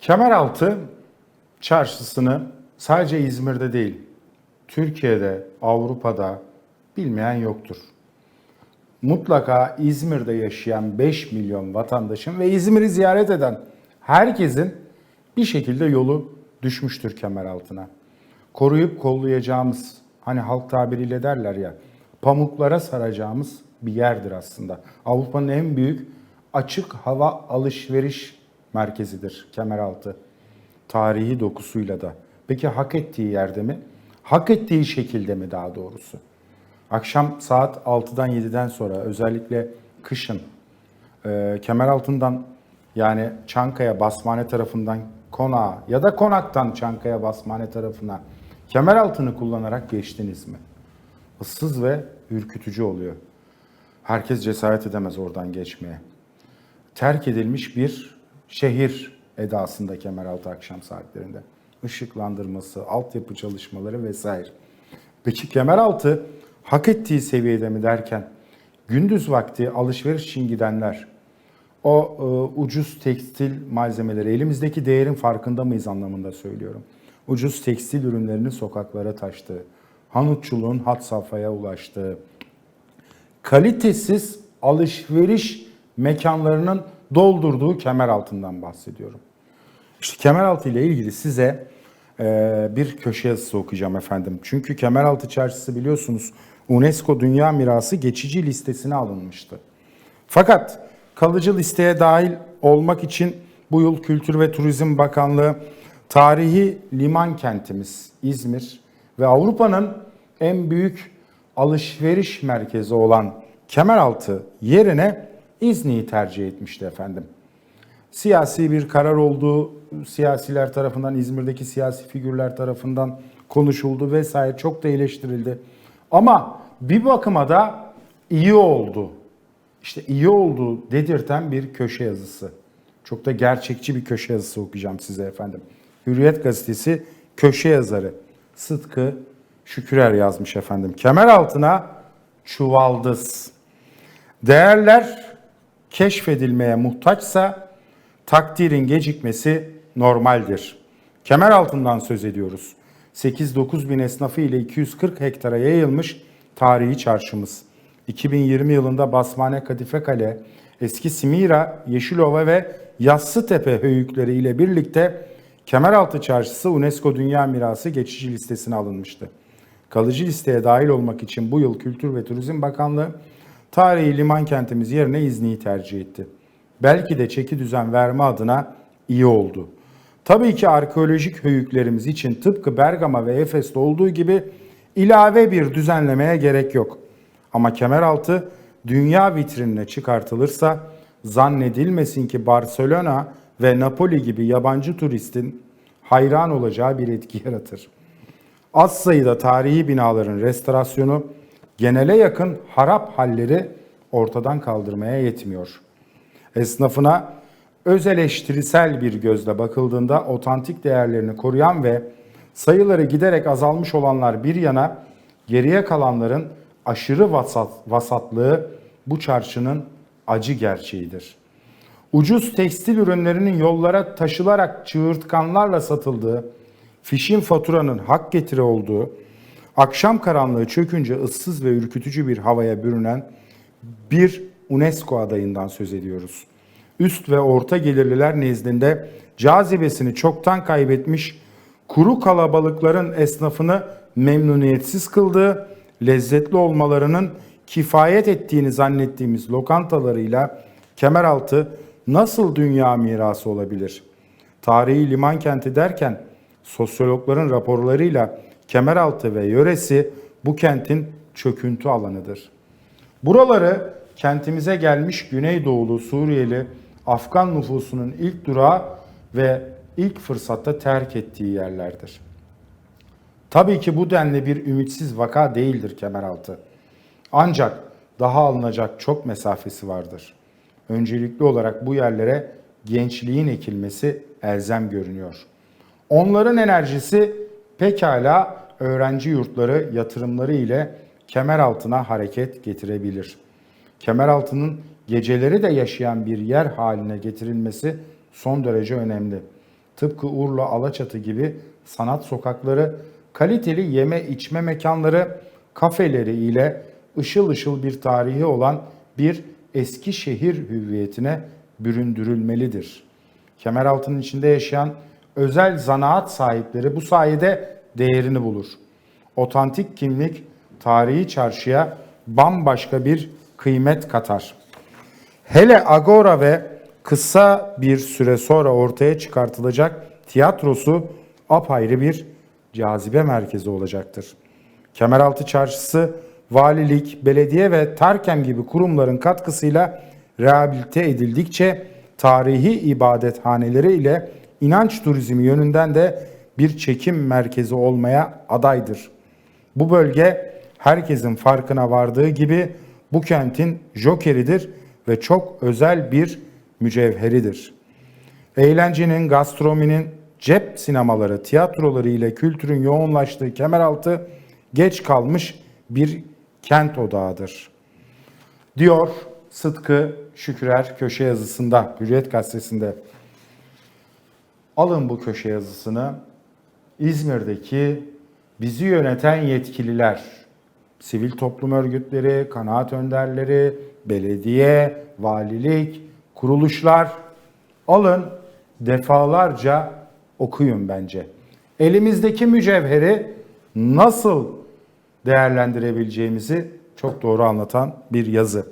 Kemeraltı çarşısını sadece İzmir'de değil, Türkiye'de, Avrupa'da bilmeyen yoktur. Mutlaka İzmir'de yaşayan 5 milyon vatandaşın ve İzmir'i ziyaret eden herkesin bir şekilde yolu düşmüştür Kemeraltı'na. Koruyup kollayacağımız, hani halk tabiriyle derler ya, pamuklara saracağımız bir yerdir aslında. Avrupa'nın en büyük açık hava alışveriş merkezidir Kemeraltı. Tarihi dokusuyla da. Peki hak ettiği yerde mi? Hak ettiği şekilde mi daha doğrusu? Akşam saat 6'dan 7'den sonra özellikle kışın e, Kemeraltı'ndan yani Çankaya Basmane tarafından konağa ya da konaktan Çankaya Basmane tarafına Kemeraltı'nı kullanarak geçtiniz mi? Issız ve ürkütücü oluyor. Herkes cesaret edemez oradan geçmeye. Terk edilmiş bir şehir edasında Kemeraltı akşam saatlerinde. Işıklandırması, altyapı çalışmaları vesaire. Peki Kemeraltı hak ettiği seviyede mi derken gündüz vakti alışveriş için gidenler o e, ucuz tekstil malzemeleri elimizdeki değerin farkında mıyız anlamında söylüyorum. Ucuz tekstil ürünlerinin sokaklara taştığı, hanutçuluğun hat safhaya ulaştığı, kalitesiz alışveriş mekanlarının doldurduğu kemer altından bahsediyorum. İşte Kemeraltı ile ilgili size e, bir köşe yazısı okuyacağım efendim. Çünkü Kemeraltı Çarşısı biliyorsunuz UNESCO Dünya Mirası geçici listesine alınmıştı. Fakat kalıcı listeye dahil olmak için bu yıl Kültür ve Turizm Bakanlığı tarihi liman kentimiz İzmir ve Avrupa'nın en büyük alışveriş merkezi olan Kemeraltı yerine İzni'yi tercih etmişti efendim siyasi bir karar olduğu siyasiler tarafından, İzmir'deki siyasi figürler tarafından konuşuldu vesaire çok da eleştirildi. Ama bir bakıma da iyi oldu. İşte iyi oldu dedirten bir köşe yazısı. Çok da gerçekçi bir köşe yazısı okuyacağım size efendim. Hürriyet gazetesi köşe yazarı Sıtkı Şükürer yazmış efendim. Kemer altına çuvaldız. Değerler keşfedilmeye muhtaçsa takdirin gecikmesi normaldir. Kemer altından söz ediyoruz. 8-9 bin esnafı ile 240 hektara yayılmış tarihi çarşımız. 2020 yılında Basmane Kadife Kale, Eski Simira, Yeşilova ve Yassıtepe höyükleri ile birlikte Kemeraltı Çarşısı UNESCO Dünya Mirası geçici listesine alınmıştı. Kalıcı listeye dahil olmak için bu yıl Kültür ve Turizm Bakanlığı tarihi liman kentimiz yerine İzni'yi tercih etti. Belki de çeki düzen verme adına iyi oldu. Tabii ki arkeolojik höyüklerimiz için tıpkı Bergama ve Efes'te olduğu gibi ilave bir düzenlemeye gerek yok. Ama Kemeraltı dünya vitrinine çıkartılırsa zannedilmesin ki Barcelona ve Napoli gibi yabancı turistin hayran olacağı bir etki yaratır. Az sayıda tarihi binaların restorasyonu genele yakın harap halleri ortadan kaldırmaya yetmiyor. Esnafına öz eleştirisel bir gözle bakıldığında otantik değerlerini koruyan ve sayıları giderek azalmış olanlar bir yana geriye kalanların aşırı vasat, vasatlığı bu çarşının acı gerçeğidir. Ucuz tekstil ürünlerinin yollara taşılarak çığırtkanlarla satıldığı, fişin faturanın hak getiri olduğu, akşam karanlığı çökünce ıssız ve ürkütücü bir havaya bürünen bir UNESCO adayından söz ediyoruz. Üst ve orta gelirliler nezdinde cazibesini çoktan kaybetmiş, kuru kalabalıkların esnafını memnuniyetsiz kıldığı, lezzetli olmalarının kifayet ettiğini zannettiğimiz lokantalarıyla Kemeraltı nasıl dünya mirası olabilir? Tarihi liman kenti derken sosyologların raporlarıyla Kemeraltı ve yöresi bu kentin çöküntü alanıdır. Buraları kentimize gelmiş Güneydoğulu Suriyeli Afgan nüfusunun ilk durağı ve ilk fırsatta terk ettiği yerlerdir. Tabii ki bu denli bir ümitsiz vaka değildir Kemeraltı. Ancak daha alınacak çok mesafesi vardır. Öncelikli olarak bu yerlere gençliğin ekilmesi elzem görünüyor. Onların enerjisi pekala öğrenci yurtları yatırımları ile kemer altına hareket getirebilir. Kemer altının geceleri de yaşayan bir yer haline getirilmesi son derece önemli. tıpkı Urla, Alaçatı gibi sanat sokakları, kaliteli yeme içme mekanları, kafeleri ile ışıl ışıl bir tarihi olan bir eski şehir hüviyetine büründürülmelidir. Kemeraltı'nın içinde yaşayan özel zanaat sahipleri bu sayede değerini bulur. Otantik kimlik tarihi çarşıya bambaşka bir kıymet katar. Hele Agora ve kısa bir süre sonra ortaya çıkartılacak tiyatrosu apayrı bir cazibe merkezi olacaktır. Kemeraltı Çarşısı, valilik, belediye ve Tarkem gibi kurumların katkısıyla rehabilite edildikçe tarihi ibadethaneleri ile inanç turizmi yönünden de bir çekim merkezi olmaya adaydır. Bu bölge herkesin farkına vardığı gibi bu kentin jokeridir ve çok özel bir mücevheridir. Eğlencenin, gastronominin, cep sinemaları, tiyatroları ile kültürün yoğunlaştığı Kemeraltı geç kalmış bir kent odağıdır. Diyor Sıtkı Şükürer köşe yazısında, Hürriyet Gazetesi'nde. Alın bu köşe yazısını. İzmir'deki bizi yöneten yetkililer, sivil toplum örgütleri, kanaat önderleri, belediye, valilik, kuruluşlar alın defalarca okuyun bence. Elimizdeki mücevheri nasıl değerlendirebileceğimizi çok doğru anlatan bir yazı.